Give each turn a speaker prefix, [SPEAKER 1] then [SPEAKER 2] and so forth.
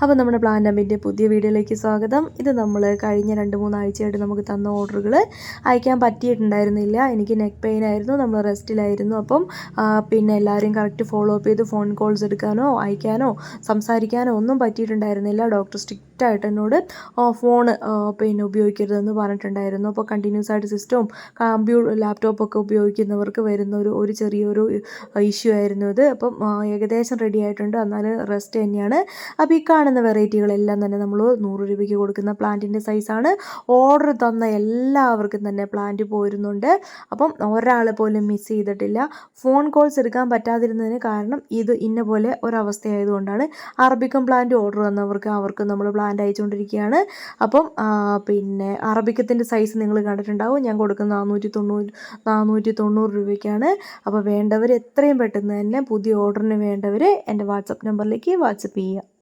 [SPEAKER 1] അപ്പോൾ നമ്മുടെ പ്ലാൻ നമ്പിന്റെ പുതിയ വീഡിയോയിലേക്ക് സ്വാഗതം. ഇത് നമ്മൾ കഴിഞ്ഞ രണ്ട് മൂന്നാഴ്ചയായിട്ട് നമുക്ക് തന്ന ഓർഡറുകൾ അയക്കാൻ പറ്റിയിട്ടുണ്ടായിരുന്നില്ല. എനിക്ക് നെക്ക് പെയിൻ ആയിരുന്നു നമ്മൾ റെസ്റ്റിലായിരുന്നു. അപ്പം പിന്നെ എല്ലാവരും കറക്റ്റ് ഫോളോ അപ്പ് ചെയ്ത് ഫോൺ കോൾസ് എടുക്കാനോ അയക്കാനോ സംസാരിക്കാനോ ഒന്നും പറ്റിയിട്ടുണ്ടായിരുന്നില്ല. ഡോക്ടർ സ്ട്രിക്റ്റ് ആയിട്ട് എന്നോട് ഫോൺ പിന്നെ ഉപയോഗിക്കരുതെന്ന് പറഞ്ഞിട്ടുണ്ടായിരുന്നു. അപ്പോൾ കണ്ടിന്യൂസ് ആയിട്ട് സിസ്റ്റവും കമ്പ്യൂട്ടർ ലാപ്ടോപ്പൊക്കെ ഉപയോഗിക്കുന്നവർക്ക് വരുന്ന ഒരു ഒരു ചെറിയൊരു ഇഷ്യൂ ആയിരുന്നു ഇത്. അപ്പം ഏകദേശം റെഡി ആയിട്ടുണ്ട്. എന്നാൽ റെസ്റ്റ് തന്നെയാണ്. അപ്പോൾ ഈ കാണുന്ന വെറൈറ്റികളെല്ലാം തന്നെ നമ്മൾ നൂറ് രൂപയ്ക്ക് കൊടുക്കുന്ന പ്ലാന്റിന്റെ സൈസാണ്. ഓർഡർ തന്ന എല്ലാവർക്കും തന്നെ പ്ലാന്റ് പോരുന്നുണ്ട്. അപ്പം ഒരാൾ പോലും മിസ് ചെയ്തിട്ടില്ല. ഫോൺ കോൾസ് എടുക്കാൻ പറ്റാതിരുന്നതിന് കാരണം ഇത് ഇന്ന പോലെ ഒരവസ്ഥയായതുകൊണ്ടാണ്. അറബിക്കും പ്ലാന്റ് ഓർഡർ തന്നവർക്ക് അവർക്ക് നമ്മൾ പ്ലാന്റ് അയച്ചുകൊണ്ടിരിക്കുകയാണ്. അപ്പം പിന്നെ അറബിക്കത്തിന്റെ സൈസ് നിങ്ങൾ കണ്ടിട്ടുണ്ടാവും. ഞാൻ കൊടുക്കുന്ന നാനൂറ്റി തൊണ്ണൂറ് നാനൂറ്റി തൊണ്ണൂറ് രൂപയ്ക്കാണ്. അപ്പോൾ വേണ്ടവർ എത്രയും പെട്ടെന്ന് തന്നെ പുതിയ ഓർഡറിന് വേണ്ടവർ എന്റെ വാട്സപ്പ് നമ്പറിലേക്ക് വാട്സപ്പ് ചെയ്യുക